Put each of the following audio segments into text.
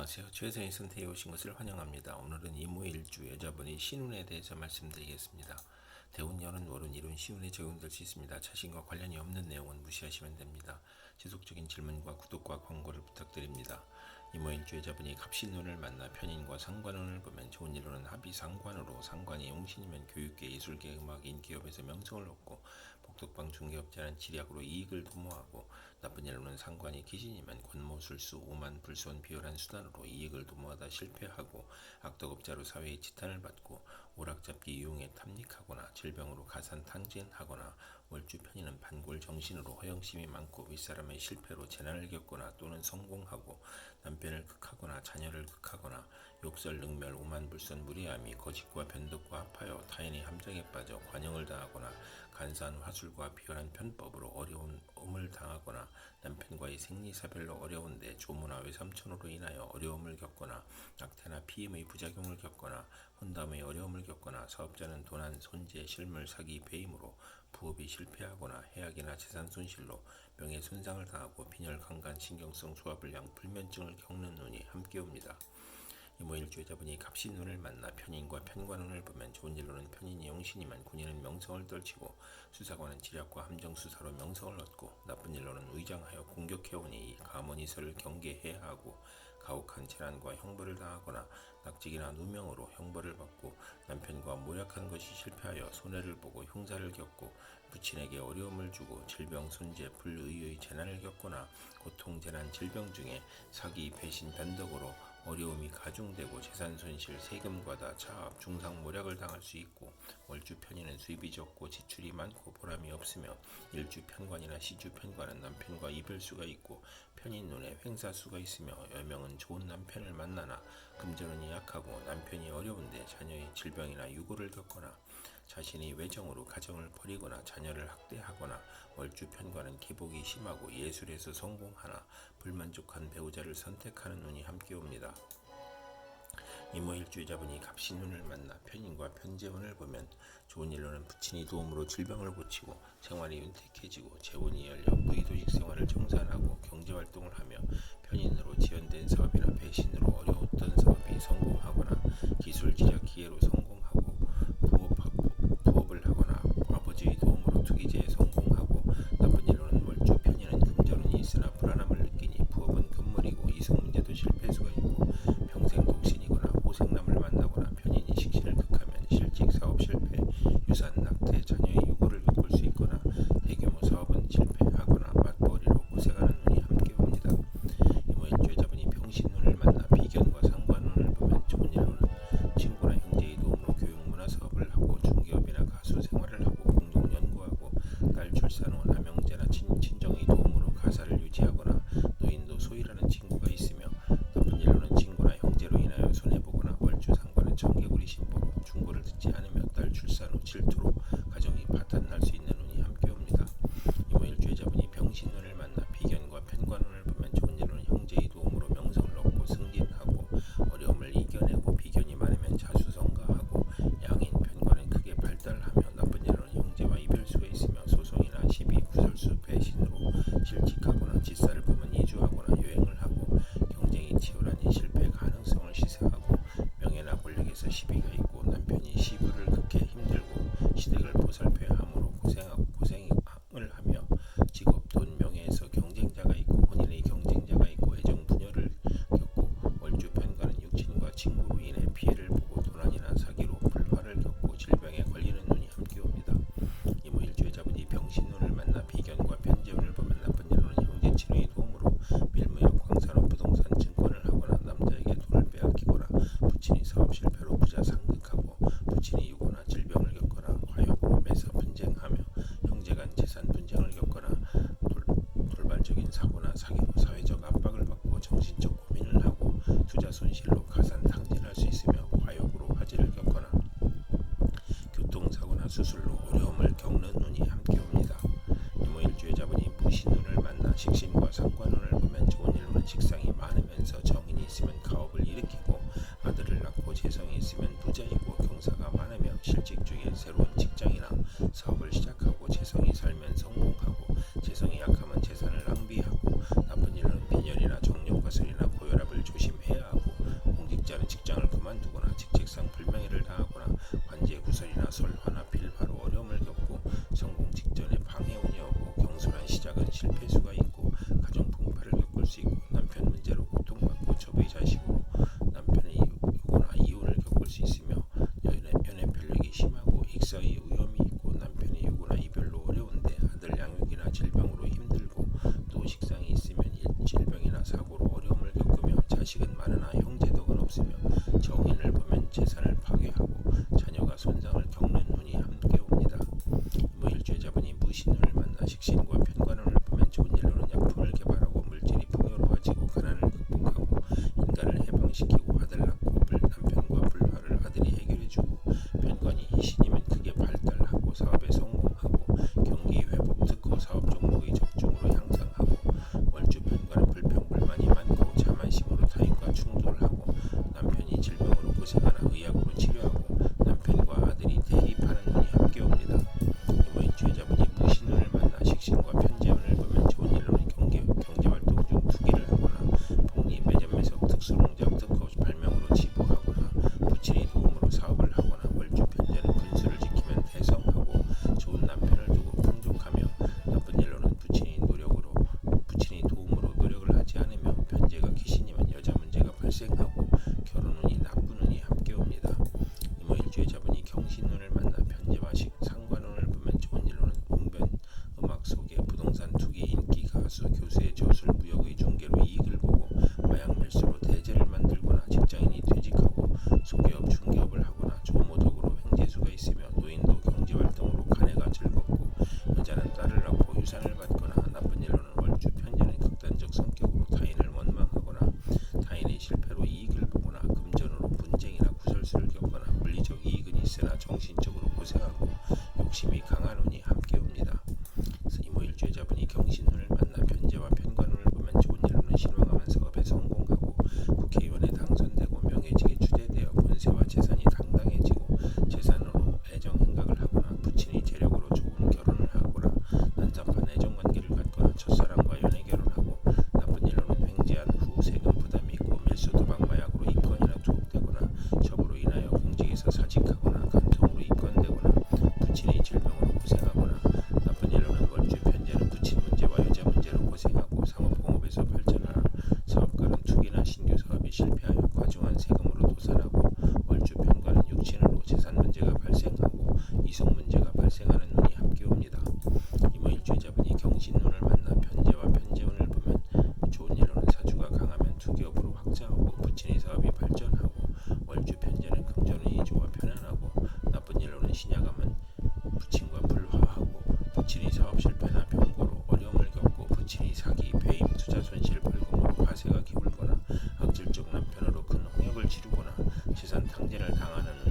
안녕하세요. 최선의 선택에 오신 것을 환영합니다. 오늘은 이모일주 여자분이 신운에 대해서 말씀드리겠습니다. 대운년은 월은 이룬 신운에 적용될 수 있습니다. 자신과 관련이 없는 내용은 무시하시면 됩니다. 지속적인 질문과 구독과 광고를 부탁드립니다. 이모일주 여자분이 갑신운을 만나 편인과 상관운을 보면 좋은 일로는 합이 상관으로 상관이 용신이면 교육계, 예술계, 음악, 인기업에서 명성을 얻고 복덕방 중개업자는 지략으로 이익을 도모하고 나쁜 일로는 상관이 기신이면 권모술수, 오만, 불손, 비열한 수단으로 이익을 도모하다 실패하고 악덕업자로 사회의 지탄을 받고 오락잡기 이용에 탐닉하거나 질병으로 가산 탕진하거나 월주 편인은 반골 정신으로 허영심이 많고 윗사람의 실패로 재난을 겪거나 또는 성공하고 남편을 극하거나 자녀를 극하거나 욕설, 능멸, 오만불선, 무리함이 거짓과 변덕과 합하여 타인의 함정에 빠져 관용을 당하거나 간사한 화술과 비열한 편법으로 어려운 음을 당하거나 남편과의 생리사별로 어려운데 조무나 외삼촌으로 인하여 어려움을 겪거나 낙태나 피임의 부작용을 겪거나 혼담의 어려움을 겪거나 사업자는 도난, 손재, 실물, 사기, 배임으로 부업이 실패하거나 해악이나 재산 손실로 명예 손상을 당하고 빈혈, 강간, 신경성 소화불량, 불면증을 겪는 눈이 함께 옵니다. 이모 일주여자분이 갑신운을 만나 편인과 편관운을 보면 좋은 일로는 편인이 용신이면 군인은 명성을 떨치고 수사관은 지략과 함정 수사로 명성을 얻고 나쁜 일로는 의장하여 공격해오니 가문이설을 경계해야 하고 가혹한 재난과 형벌을 당하거나 낙직이나 누명으로 형벌을 받고 남편과 모약한 것이 실패하여 손해를 보고 흉사를 겪고 부친에게 어려움을 주고 질병 손재 불의의 재난을 겪거나 고통 재난 질병 중에 사기 배신 변덕으로 어려움이 가중되고 재산 손실, 세금 과다, 차압, 중상 모략을 당할 수 있고 월주 편인은 수입이 적고 지출이 많고 보람이 없으며 일주 편관이나 시주 편관은 남편과 이별 수가 있고 편인 눈에 횡사 수가 있으며 여명은 좋은 남편을 만나나 금전운이 약하고 남편이 어려운데 자녀의 질병이나 유고를 겪거나 자신이 외정으로 가정을 버리거나 자녀를 학대하거나 월주 편관은 기복이 심하고 예술에서 성공하나 불만족한 배우자를 선택하는 운이 함께 옵니다. 이모일주의자분이 갑신운을 만나 편인과 편재운을 보면 좋은 일로는 부친이 도움으로 질병을 고치고 생활이 윤택해지고 재운이 열려 무의도식 생활을 정산하고 경제활동을 하며 편인으로 지연된 사업이나 배신으로 어려웠던 사업이 성공하거나 기술 지략 기회로 성공 고인의 피해를 사람은 식상이 많으면서 정인이 있으면 가업을 일으키고 아들을 낳고 재성이 있으면 부자이고 경사가 많으며 실직 중에 새로운 직장이나 사업을 시작하고 재성이 살면 성공 정신적으로 고생하고 욕심이 강 나가면 부친과 불화하고 부친이 사업 실패나 병고로 어려움을 겪고 부친이 사기, 배임, 투자 손실, 벌금으로 화세가 기울거나 악질적 남편으로 큰 홍역을 치르거나 재산 탕진을 당하는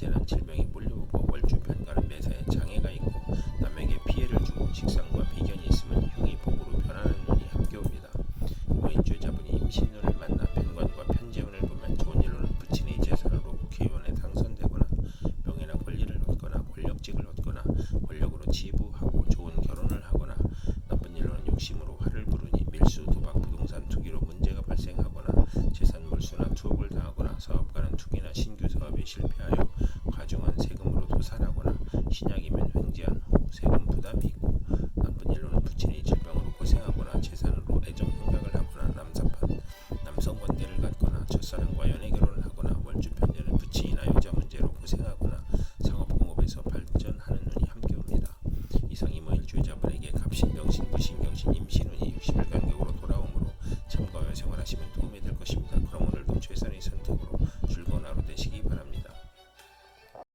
문제는 질병이 sana kwa hiyo nigga.